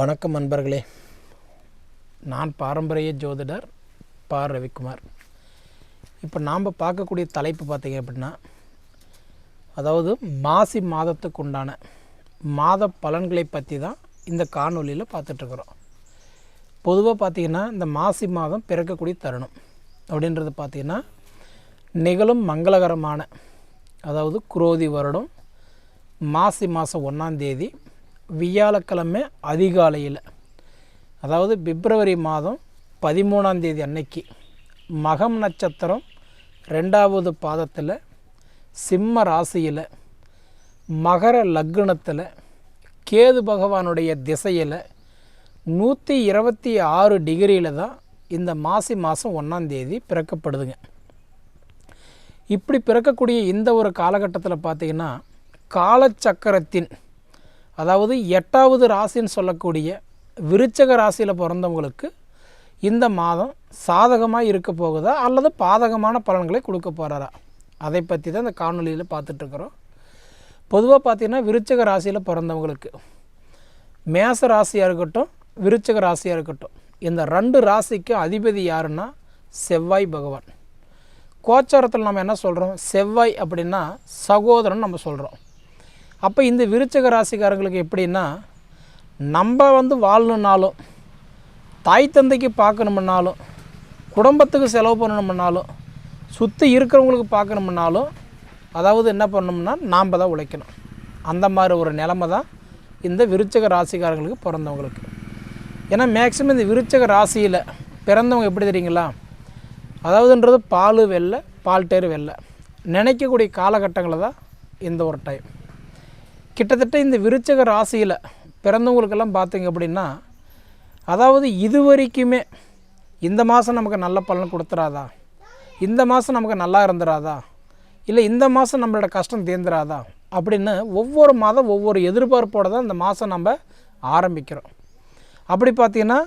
வணக்கம் நண்பர்களே. நான் பாரம்பரிய ஜோதிடர் பா ரவிக்குமார். இப்போ நாம் பார்க்கக்கூடிய தலைப்பு பார்த்திங்க அப்படின்னா அதாவது மாசி மாதத்துக்கு உண்டான மாத பலன்களை பற்றி தான் இந்த காணொலியில் பார்த்துட்ருக்குறோம் பொதுவாக பார்த்திங்கன்னா இந்த மாசி மாதம் பிறக்கக்கூடிய தருணம் அப்படின்றது பார்த்தீங்கன்னா நிகழும் மங்களகரமான அதாவது குரோதி வருடம் மாசி மாதம் ஒன்றாந்தேதி வியாழக்கிழமை அதிகாலையில் அதாவது பிப்ரவரி மாதம் பதிமூணாந்தேதி அன்னைக்கு மகம் நட்சத்திரம் ரெண்டாவது பாதத்தில் சிம்ம ராசியில் மகர லக்னத்தில் கேது பகவானுடைய திசையில் நூற்றி இருபத்தி ஆறு டிகிரியில் தான் இந்த மாசி மாதம் ஒன்றாந்தேதி பிறக்கப்படுதுங்க. இப்படி பிறக்கக்கூடிய இந்த ஒரு காலகட்டத்தில் பார்த்திங்கன்னா காலச்சக்கரத்தின் அதாவது எட்டாவது ராசின்னு சொல்லக்கூடிய விருச்சக ராசியில் பிறந்தவங்களுக்கு இந்த மாதம் சாதகமாக இருக்க போகுதா அல்லது பாதகமான பலன்களை கொடுக்க போகிறாரா அதை பற்றி தான் இந்த காணொலியில் பார்த்துட்ருக்குறோம் பொதுவாக பார்த்திங்கன்னா விருச்சக ராசியில் பிறந்தவங்களுக்கு மேச ராசியாக இருக்கட்டும் விருச்சக ராசியாக இருக்கட்டும் இந்த ரெண்டு ராசிக்கும் அதிபதி யாருன்னா செவ்வாய் பகவான். கோச்சாரத்தில் நம்ம என்ன சொல்கிறோம் செவ்வாய் அப்படின்னா சகோதரன் நம்ம சொல்கிறோம் அப்போ இந்த விருச்சக ராசிக்காரங்களுக்கு எப்படின்னா நம்ம வந்து வாழணுன்னாலும் தாய் தந்தைக்கு பார்க்கணுமுன்னாலும் குடும்பத்துக்கு செலவு பண்ணணுமுன்னாலும் சுற்றி இருக்கிறவங்களுக்கு பார்க்கணுமுன்னாலும் அதாவது என்ன பண்ணணும்னா நாம் தான் உழைக்கணும். அந்த மாதிரி ஒரு நிலமை தான் இந்த விருச்சக ராசிக்காரங்களுக்கு பிறந்தவங்களுக்கு. ஏன்னா மேக்ஸிமம் இந்த விருச்சக ராசியில் பிறந்தவங்க எப்படி தெரியுங்களா? அதாவதுன்றது பால் வெள்ளை பால் டேர் வெள்ளை. நினைக்கக்கூடிய காலகட்டங்களில் தான் இந்த ஒரு டைம் கிட்டத்தட்ட இந்த விருச்சக ராசியில் பிறந்தவங்களுக்கெல்லாம் பார்த்தீங்க அப்படின்னா அதாவது இது வரைக்குமே இந்த மாதம் நமக்கு நல்ல பலன் கொடுத்துறாதா இந்த மாதம் நமக்கு நல்லா இருந்துராதா? இல்லை இந்த மாதம் நம்மளோட கஷ்டம் தேர்ந்துராதா அப்படின்னு ஒவ்வொரு மாதம் ஒவ்வொரு எதிர்பார்ப்போடு தான் இந்த மாதம் நம்ம ஆரம்பிக்கிறோம். அப்படி பார்த்தீங்கன்னா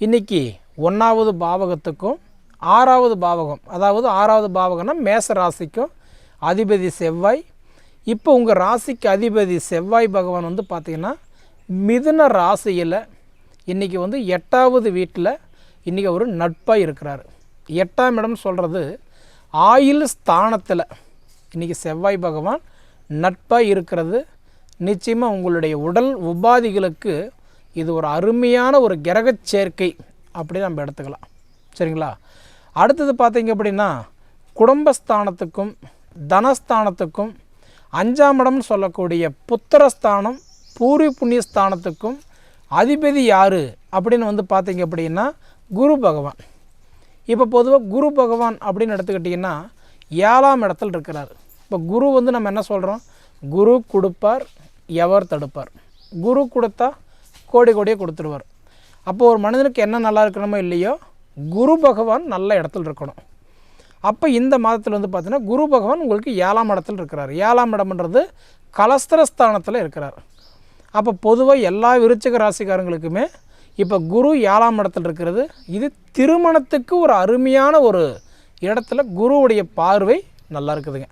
இன்றைக்கி ஒன்றாவது பாவகத்துக்கும் ஆறாவது பாவகம் அதாவது ஆறாவது பாவகம்னா மேச ராசிக்கும் அதிபதி செவ்வாய் இப்போ உங்கள் ராசிக்கு அதிபதி செவ்வாய் பகவான் வந்து பார்த்திங்கன்னா மிதுன ராசியில் இன்றைக்கி வந்து எட்டாவது வீட்டில் இன்றைக்கி அவர் நட்பாக இருக்கிறார். எட்டாம் இடம் சொல்கிறது ஆயுள் ஸ்தானத்தில் இன்றைக்கி செவ்வாய் பகவான் நட்பாக இருக்கிறது. நிச்சயமாக உங்களுடைய உடல் உபாதிகளுக்கு இது ஒரு அருமையான ஒரு கிரகச் சேர்க்கை அப்படி நம்ம எடுத்துக்கலாம். சரிங்களா? அடுத்தது பார்த்தீங்க அப்படின்னா குடும்பஸ்தானத்துக்கும் தனஸ்தானத்துக்கும் அஞ்சாம் இடம்னு சொல்லக்கூடிய புத்திரஸ்தானம் பூரி புண்ணியஸ்தானத்துக்கும் அதிபதி யார் அப்படின்னு வந்து பார்த்தீங்க அப்படின்னா குரு பகவான். இப்போ பொதுவாக குரு பகவான் அப்படின்னு எடுத்துக்கிட்டிங்கன்னா ஏழாம் இடத்துல இருக்கிறார். இப்போ குரு வந்து நம்ம என்ன சொல்கிறோம் குரு கொடுப்பார் எவர் தடுப்பார். குரு கொடுத்தா கோடி கோடியே கொடுத்துருவார். அப்போ ஒரு மனிதனுக்கு என்ன நல்லா இருக்கணுமோ இல்லையோ குரு பகவான் நல்ல இடத்துல இருக்கணும். அப்போ இந்த மாதத்தில் வந்து பார்த்தீங்கன்னா குரு பகவான் உங்களுக்கு ஏழாம் இடத்துல இருக்கிறார். ஏழாம் இடம்ன்றது கலஸ்திரஸ்தானத்தில் இருக்கிறார். அப்போ பொதுவாக எல்லா விருச்சிக ராசிக்காரங்களுக்குமே இப்போ குரு ஏழாம் இடத்துல இருக்கிறது. இது திருமணத்துக்கு ஒரு அருமையான ஒரு இடத்துல குருவுடைய பார்வை நல்லா இருக்குதுங்க.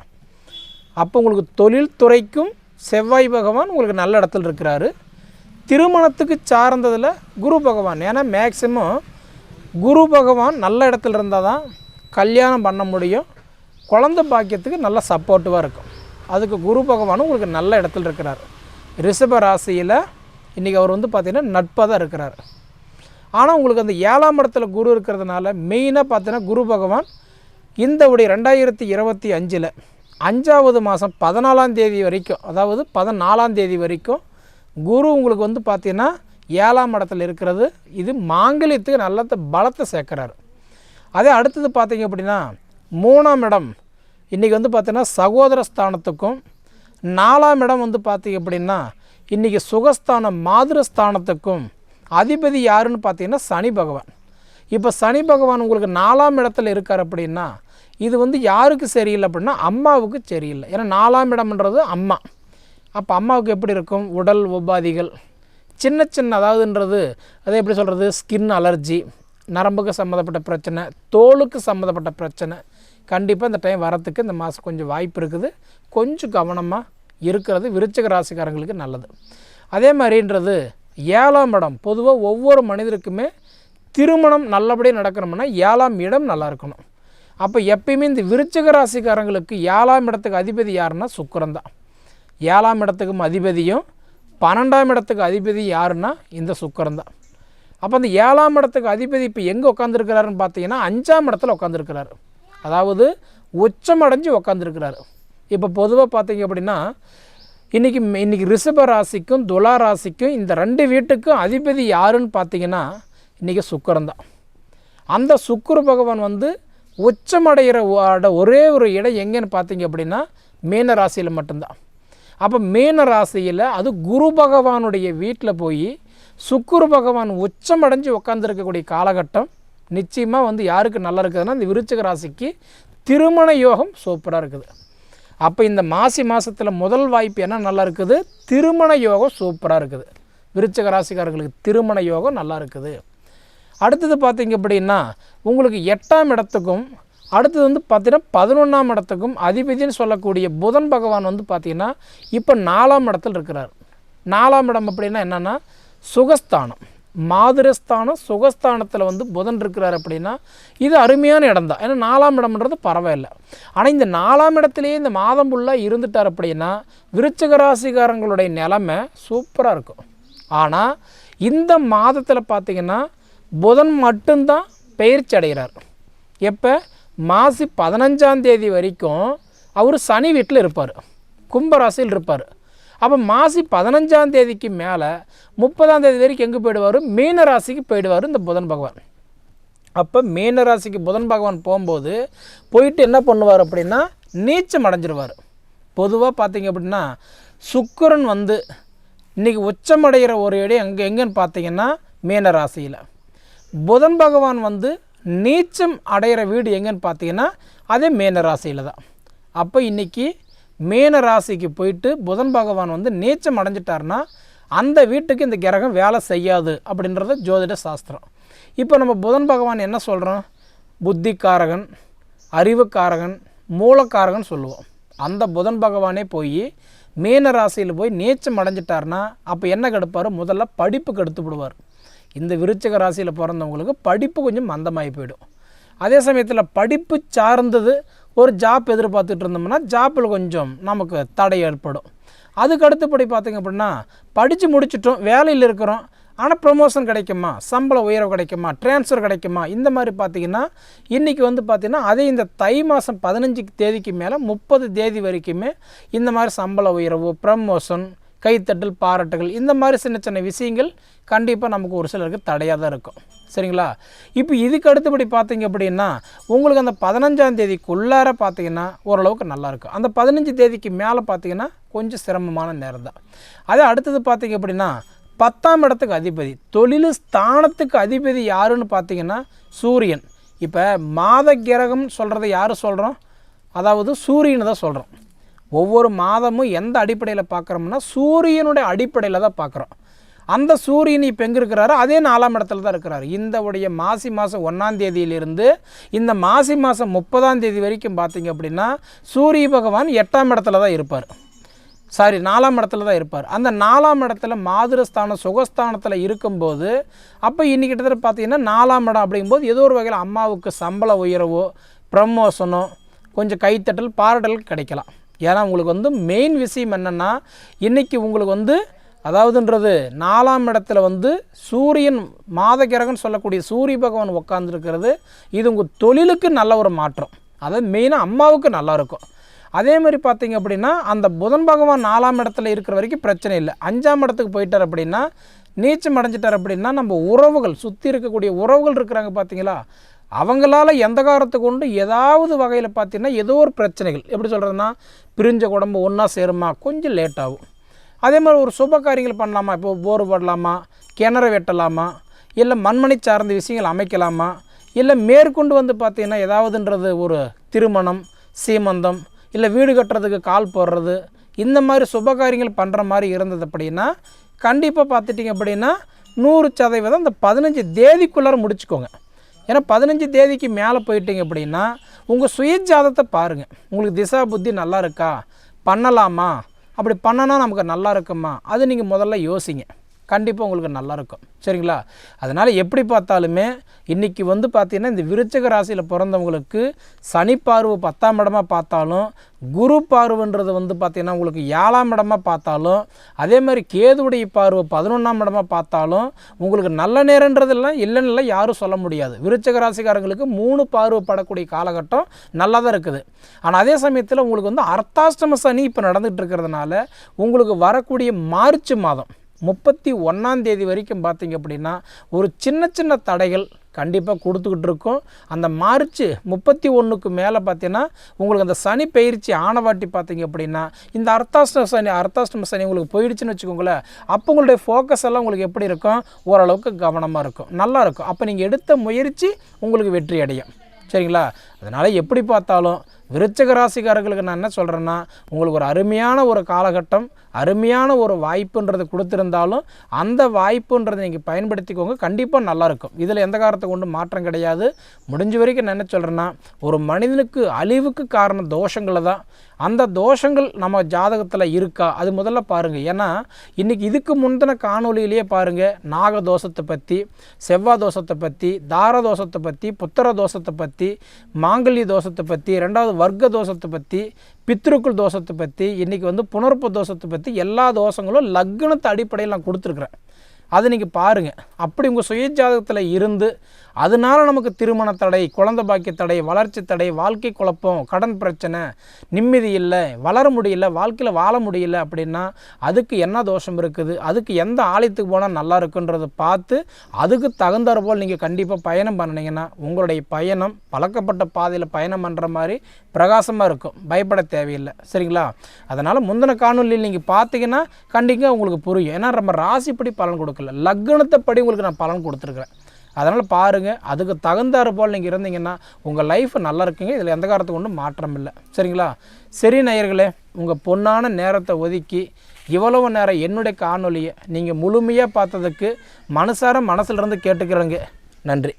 அப்போ உங்களுக்கு தொழில் துறைக்கும் செவ்வாய் பகவான் உங்களுக்கு நல்ல இடத்துல இருக்கிறாரு. திருமணத்துக்கு சார்ந்ததில் குரு பகவான். ஏன்னா மேக்சிமம் குரு பகவான் நல்ல இடத்துல இருந்தால் தான் கல்யாணம் பண்ண முடியும். குழந்த பாக்கியத்துக்கு நல்ல சப்போர்ட்டிவாக இருக்கும். அதுக்கு குரு பகவானும் உங்களுக்கு நல்ல இடத்துல இருக்கிறார். ரிஷப ராசியில் இன்றைக்கி அவர் வந்து பார்த்திங்கன்னா நட்பாக தான் இருக்கிறார். ஆனால் உங்களுக்கு அந்த ஏழாம் இடத்துல குரு இருக்கிறதுனால மெயினாக பார்த்தீங்கன்னா குரு பகவான் இந்த உடைய ரெண்டாயிரத்தி இருபத்தி அஞ்சில் அஞ்சாவது மாதம் பதினாலாம் தேதி வரைக்கும் அதாவது பதினாலாம் தேதி வரைக்கும் குரு உங்களுக்கு வந்து பார்த்திங்கன்னா ஏழாம் இடத்துல இருக்கிறது. இது மாங்கல்யத்துக்கு நல்ல பலத்தை சேர்க்குறாரு. அதே அடுத்தது பார்த்தீங்க அப்படின்னா மூணாம் இடம். இன்றைக்கி வந்து பார்த்திங்கன்னா சகோதர ஸ்தானத்துக்கும் நாலாம் இடம் வந்து பார்த்தீங்க அப்படின்னா இன்றைக்கி சுகஸ்தானம் மாதிரஸ்தானத்துக்கும் அதிபதி யாருன்னு பார்த்தீங்கன்னா சனி பகவான். இப்போ சனி பகவான் உங்களுக்கு நாலாம் இடத்துல இருக்கார் அப்படின்னா இது வந்து யாருக்கு சரியில்லை அப்படின்னா அம்மாவுக்கு சரியில்லை. ஏன்னா நாலாம் இடம்ன்றது அம்மா. அப்போ அம்மாவுக்கு எப்படி இருக்கும்? உடல் உபாதிகள். சின்ன சின்ன அதாவதுன்றது அதை எப்படி சொல்கிறது ஸ்கின் அலர்ஜி நரம்புக்கு சம்மந்தப்பட்ட பிரச்சனை தோலுக்கு சம்மந்தப்பட்ட பிரச்சனை. கண்டிப்பாக இந்த டைம் வரத்துக்கு இந்த மாதம் கொஞ்சம் வாய்ப்பு இருக்குது. கொஞ்சம் கவனமாக இருக்கிறது விருச்சக ராசிக்காரங்களுக்கு நல்லது. அதே மாதிரின்றது ஏழாம் இடம். பொதுவாக ஒவ்வொரு மனிதருக்குமே திருமணம் நல்லபடியாக நடக்கணும்னா ஏழாம் இடம் நல்லா இருக்கணும். அப்போ எப்பயுமே இந்த விருச்சக ராசிக்காரங்களுக்கு ஏழாம் இடத்துக்கு அதிபதி யாருன்னா சுக்கரன் தான். ஏழாம் இடத்துக்கும் அதிபதியும் பன்னெண்டாம் இடத்துக்கு அதிபதி யாருன்னா இந்த சுக்கரன் தான். அப்போ அந்த ஏழாம் இடத்துக்கு அதிபதி இப்போ எங்கே உட்காந்துருக்கிறாருன்னு பார்த்தீங்கன்னா அஞ்சாம் இடத்துல உட்காந்துருக்கிறாரு அதாவது உச்சமடைஞ்சு உட்காந்துருக்கிறாரு இப்போ பொதுவாக பார்த்தீங்க அப்படின்னா இன்றைக்கி இன்றைக்கி ரிஷப ராசிக்கும் துலா ராசிக்கும் இந்த ரெண்டு வீட்டுக்கும் அதிபதி யாருன்னு பார்த்தீங்கன்னா இன்றைக்கி சுக்கரன் தான். அந்த சுக்கிர பகவான் வந்து உச்சமடைகிற ஒரே ஒரு இடம் எங்கேன்னு பார்த்தீங்க அப்படின்னா மீன ராசியில் மட்டும்தான். அப்போ மீன ராசியில் அது குரு பகவானுடைய வீட்டில் போய் சுக்குரு பகவான் உச்சம் அடைஞ்சு உட்காந்துருக்கக்கூடிய காலகட்டம் நிச்சயமாக வந்து யாருக்கு நல்லா இருக்குதுன்னா இந்த விருச்சிக ராசிக்கு திருமண யோகம் சூப்பராக இருக்குது. அப்போ இந்த மாசி மாதத்தில் முதல் வாய்ப்பு என்ன நல்லா இருக்குது திருமண யோகம் சூப்பராக இருக்குது. விருச்சிக ராசிக்காரர்களுக்கு திருமண யோகம் நல்லா இருக்குது அடுத்தது பார்த்தீங்க அப்படின்னா உங்களுக்கு எட்டாம் இடத்துக்கும் அடுத்தது வந்து பார்த்தீங்கன்னா பதினொன்றாம் இடத்துக்கும் அதிபதினு சொல்லக்கூடிய புதன் பகவான் வந்து பார்த்திங்கன்னா இப்போ நாலாம் இடத்துல இருக்கிறார். நாலாம் இடம் அப்படின்னா என்னென்னா சுகஸ்தானம். மாதிரஸ்தானம் சுகஸ்தானத்தில் வந்து புதன் இருக்கிறார் அப்படின்னா இது அருமையான இடம் தான். ஏன்னா நாலாம் இடம்ன்றது பரவாயில்லை ஆனால் இந்த நாலாம் இடத்துலையே இந்த மாதம் ஃபுல்லாக இருந்துட்டார் அப்படின்னா விருச்சக ராசிக்காரங்களுடைய நிலைமை சூப்பராக இருக்கும். ஆனால் இந்த மாதத்தில் பார்த்திங்கன்னா புதன் மட்டும்தான் பயிற்சி அடைகிறார். எப்போ? மாசி பதினஞ்சாம் தேதி வரைக்கும் அவர் சனி வீட்டில் இருப்பார். கும்பராசியில் இருப்பார். அப்போ மாசி பதினஞ்சாம் தேதிக்கு மேலே முப்பதாம் தேதி வரைக்கும் எங்கே போயிடுவார்? மீன ராசிக்கு போயிடுவார் இந்த புதன் பகவான். அப்போ மீன ராசிக்கு புதன் பகவான் போகும்போது போயிட்டு என்ன பண்ணுவார் அப்படின்னா நீச்சம் அடைஞ்சிருவார். பொதுவாக பார்த்தீங்க அப்படின்னா சுக்கிரன் வந்து இன்றைக்கி உச்சமடைகிற ஒரு இடம் எங்கே எங்கேன்னு பார்த்தீங்கன்னா மீன ராசியில். புதன் பகவான் வந்து நீச்சம் அடைகிற வீடு எங்கேன்னு பார்த்தீங்கன்னா அதே மீன ராசியில் தான் அப்போ இன்றைக்கி மீன ராசிக்கு போயிட்டு புதன் பகவான் வந்து நீச்சம் அடைஞ்சிட்டார்னா அந்த வீட்டுக்கு இந்த கிரகம் வேலை செய்யாது அப்படின்றது ஜோதிட சாஸ்திரம். இப்போ நம்ம புதன் பகவான் என்ன சொல்கிறோம் புத்திக்காரகன் அறிவுக்காரகன் மூலக்காரகன் சொல்லுவோம். அந்த புதன் பகவானே போய் மீன ராசியில் போய் நீச்சம் அடைஞ்சிட்டார்னா அப்போ என்ன கெடுப்பார்? முதல்ல படிப்பு கெடுத்து விடுவார். இந்த விருச்சிக ராசியில் பிறந்தவங்களுக்கு படிப்பு கொஞ்சம் மந்தமாகி போயிடும். அதே சமயத்தில் படிப்பு சார்ந்தது ஒரு ஜாப் எதிர்பார்த்துட்டு இருந்தோம்னா ஜாப்பில் கொஞ்சம் நமக்கு தடை ஏற்படும். அதுக்கு அடுத்தபடி பார்த்திங்க அப்படின்னா படித்து முடிச்சிட்டோம் வேலையில் இருக்கிறோம் ஆனால் ப்ரொமோஷன் கிடைக்குமா? சம்பள உயர்வு கிடைக்குமா? ட்ரான்ஸ்ஃபர் கிடைக்குமா? இந்த மாதிரி பார்த்தீங்கன்னா இன்றைக்கி வந்து பார்த்திங்கன்னா அதே இந்த தை மாதம் பதினஞ்சு தேதிக்கு மேலே முப்பது தேதி வரைக்குமே இந்த மாதிரி சம்பள உயர்வு ப்ரமோஷன் கைத்தட்டல் பாராட்டுகள் இந்த மாதிரி சின்ன சின்ன விஷயங்கள் கண்டிப்பாக நமக்கு ஒரு சிலருக்கு தடையாக தான் இருக்கும். சரிங்களா? இப்போ இதுக்கு அடுத்தபடி பார்த்தீங்க அப்படின்னா உங்களுக்கு அந்த பதினஞ்சாம் தேதிக்குள்ளார பார்த்தீங்கன்னா ஓரளவுக்கு நல்லாயிருக்கும் அந்த பதினஞ்சு தேதிக்கு மேலே பார்த்தீங்கன்னா கொஞ்சம் சிரமமான நேரம் தான். அதே அடுத்தது பார்த்தீங்க அப்படின்னா பத்தாம் இடத்துக்கு அதிபதி தொழில் ஸ்தானத்துக்கு அதிபதி யாருன்னு பார்த்தீங்கன்னா சூரியன். இப்போ மாத கிரகம் சொல்கிறத யார் சொல்கிறோம் அதாவது சூரியனை தான் சொல்கிறோம் ஒவ்வொரு மாதமும் எந்த அடிப்படையில் பார்க்குறோம்னா சூரியனுடைய அடிப்படையில் தான் பார்க்குறோம். அந்த சூரியன் இப்போ எங்கே இருக்கிறாரோ அதே நாலாம் இடத்துல தான் இருக்கிறார். இந்த உடைய மாசி மாதம் ஒன்றாம் தேதியிலிருந்து இந்த மாசி மாதம் முப்பதாம் தேதி வரைக்கும் பார்த்தீங்க அப்படின்னா சூரிய பகவான் எட்டாம் இடத்துல தான் இருப்பார். சாரி நாலாம் இடத்துல தான் இருப்பார். அந்த நாலாம் இடத்துல மாதிரஸ்தானம் சுகஸ்தானத்தில் இருக்கும்போது அப்போ இன்னைக்கு கிட்டத்தட்ட பார்த்தீங்கன்னா நாலாம் இடம் அப்படிங்கும்போது ஏதோ ஒரு வகையில் அம்மாவுக்கு சம்பள உயரவோ ப்ரமோஷனோ கொஞ்சம் கைத்தட்டல் பாராட்டல் கிடைக்கலாம். ஏன்னா உங்களுக்கு வந்து மெயின் விஷயம் என்னென்னா இன்றைக்கி உங்களுக்கு வந்து அதாவதுன்றது நாலாம் இடத்துல வந்து சூரியன் மாதகிரகன் சொல்லக்கூடிய சூரிய பகவான் உட்காந்துருக்கிறது இது உங்கள் தொழிலுக்கு நல்ல ஒரு மாற்றம். அதாவது மெயினாக அம்மாவுக்கு நல்லா இருக்கும். அதே மாதிரி பார்த்தீங்க அப்படின்னா அந்த புதன் பகவான் நாலாம் இடத்துல இருக்கிற வரைக்கும் பிரச்சனை இல்லை. அஞ்சாம் இடத்துக்கு போயிட்டார் அப்படின்னா நீச்சம் அடைஞ்சிட்டார் அப்படின்னா நம்ம உறவுகள் சுற்றி இருக்கக்கூடிய உறவுகள் இருக்கிறாங்க பார்த்தீங்களா அவங்களால எந்த காரத்தை கொண்டு ஏதாவது வகையில் பார்த்தீங்கன்னா ஏதோ ஒரு பிரச்சனைகள். எப்படி சொல்கிறதுனா பிரிஞ்ச குடம்பு ஒன்றா சேருமா? கொஞ்சம் லேட் ஆகும். அதே மாதிரி ஒரு சுப காரியங்கள் பண்ணலாமா? இப்போ போர் போடலாமா? கிணறு வெட்டலாமா? இல்லை மண்மனை சார்ந்த விஷயங்கள் அமைக்கலாமா? இல்லை மேற்கொண்டு வந்து பார்த்தீங்கன்னா ஏதாவதுன்றது ஒரு திருமணம் சீமந்தம் இல்லை வீடு கட்டுறதுக்கு கால் போடுறது இந்த மாதிரி சுப காரியங்கள் பண்ணுற மாதிரி இருந்தது அப்படின்னா கண்டிப்பாக பார்த்துட்டிங்க அப்படின்னா நூறு சதவீதம் இந்த பதினஞ்சு தேதிக்குள்ளார முடிச்சுக்கோங்க. ஏன்னா பதினஞ்சு தேதிக்கு மேலே போயிட்டீங்க அப்படின்னா உங்கள் சுயஜாதத்தை பாருங்கள் உங்களுக்கு திசா புத்தி நல்லா இருக்கா? பண்ணலாமா? அப்படி பண்ணனா நமக்கு நல்லா இருக்குமா? அது நீங்கள் முதல்ல யோசிங்க. கண்டிப்பாக உங்களுக்கு நல்லாயிருக்கும் சரிங்களா? அதனால் எப்படி பார்த்தாலுமே இன்றைக்கி வந்து பார்த்திங்கன்னா இந்த விருச்சக ராசியில் பிறந்தவங்களுக்கு சனி பார்வை பத்தாம் இடமாக பார்த்தாலும் குரு பார்வைன்றது வந்து பார்த்திங்கன்னா உங்களுக்கு ஏழாம் இடமாக பார்த்தாலும் அதே மாதிரி கேதுவுடைய பார்வை பதினொன்றாம் இடமாக பார்த்தாலும் உங்களுக்கு நல்ல நேரன்றதெல்லாம் இல்லைன்னு யாரும் சொல்ல முடியாது. விருச்சக ராசிக்காரங்களுக்கு மூணு பார்வை படக்கூடிய காலகட்டம் நல்லா தான் இருக்குது. ஆனால் அதே சமயத்தில் உங்களுக்கு வந்து அர்த்தாஷ்டம சனி இப்போ நடந்துகிட்டு இருக்கிறதுனால உங்களுக்கு வரக்கூடிய மார்ச் மாதம் முப்பத்தி ஒன்றாம் தேதி வரைக்கும் பார்த்தீங்க அப்படின்னா ஒரு சின்ன சின்ன தடைகள் கண்டிப்பாக கொடுத்துக்கிட்டு இருக்கோம். அந்த மார்ச் முப்பத்தி ஒன்றுக்கு மேலே பார்த்தீங்கன்னா உங்களுக்கு அந்த சனி பயிற்சி ஆனவாட்டி பார்த்தீங்க அப்படின்னா இந்த அர்த்தாஷ்டம சனி அர்த்தாஷ்டம சனி உங்களுக்கு போயிடுச்சுன்னு வச்சுக்கோங்களேன். அப்போ உங்களுடைய ஃபோக்கஸ் எல்லாம் உங்களுக்கு எப்படி இருக்கும்? ஓரளவுக்கு கவனமாக இருக்கும். நல்லா இருக்கும். அப்போ நீங்கள் எடுத்த முயற்சி உங்களுக்கு வெற்றி அடையும். சரிங்களா? அதனால் எப்படி பார்த்தாலும் விருச்சக ராசிக்காரர்களுக்கு நான் என்ன சொல்கிறேன்னா உங்களுக்கு ஒரு அருமையான ஒரு காலகட்டம் அருமையான ஒரு வாய்ப்புன்றது கொடுத்துருந்தாலும் அந்த வாய்ப்புன்றதை நீங்கள் பயன்படுத்திக்கோங்க. கண்டிப்பாக நல்லாயிருக்கும் இதில் எந்த காரணத்தை கொண்டு மாற்றம் கிடையாது. முடிஞ்ச வரைக்கும் என்ன சொல்கிறேன்னா ஒரு மனிதனுக்கு அழிவுக்கு காரணம் தோஷங்களை தான். அந்த தோஷங்கள் நம்ம ஜாதகத்தில் இருக்கா? அது முதல்ல பாருங்கள் ஏன்னா இன்றைக்கி இதுக்கு முந்தின காணொலியிலேயே பாருங்கள் நாக தோஷத்தை பற்றி செவ்வாய் தோஷத்தை பற்றி தார தோஷத்தை பற்றி புத்திர தோஷத்தை பற்றி மாங்கல்ய தோஷத்தை பற்றி ரெண்டாவது வர்க்க தோஷத்தை பற்றி பித்ருக்குள் தோஷத்தை பற்றி இன்றைக்கி வந்து புனர்ப்பு தோஷத்தை பற்றி எல்லா தோஷங்களும் லக்னத்தை அடிப்படையில் நான் கொடுத்துருக்குறேன். அதை நீங்கள் பாருங்கள் அப்படி உங்கள் சுய ஜாதகத்தில் இருந்து அதனால நமக்கு திருமண தடை குழந்தை பாக்கிய தடை வளர்ச்சி தடை வாழ்க்கை குழப்பம் கடன் பிரச்சனை நிம்மதி இல்லை வளர முடியல வாழ்க்கையில் வாழ முடியல அப்படின்னா அதுக்கு என்ன தோஷம் இருக்குது? அதுக்கு எந்த ஆலயத்துக்கு போனால் நல்லா இருக்குன்றதை பார்த்து அதுக்கு தகுந்தாறு போல் நீங்கள் கண்டிப்பாக பயணம் பண்ணினீங்கன்னா உங்களுடைய பயணம் பழக்கப்பட்ட பாதையில் பயணம் பண்ணுற மாதிரி பிரகாசமாக இருக்கும். பயப்பட தேவையில்லை. சரிங்களா? அதனால் முந்தின காணொலியில் நீங்கள் பார்த்தீங்கன்னா கண்டிப்பாக உங்களுக்கு புரியும். ஏன்னா நம்ம ராசிப்படி பலன் இருக்குல்ல லக்னத்தை படி உங்களுக்கு நான் பலன் கொடுத்துருக்குறேன். அதனால் பாருங்கள் அதுக்கு தகுந்தாறு போல் நீங்கள் இருந்தீங்கன்னா உங்கள் லைஃப் நல்லா இருக்குங்க. இதில் எந்த காலத்துக்கு ஒன்றும் மாற்றம் இல்லை. சரிங்களா? சரி நேயர்களே உங்கள் பொன்னான நேரத்தை ஒதுக்கி இவ்வளவு நேரம் என்னுடைய காணொலியை நீங்கள் முழுமையாக பார்த்ததுக்கு மனசார மனசிலிருந்து கேட்டுக்கிறேங்க. நன்றி.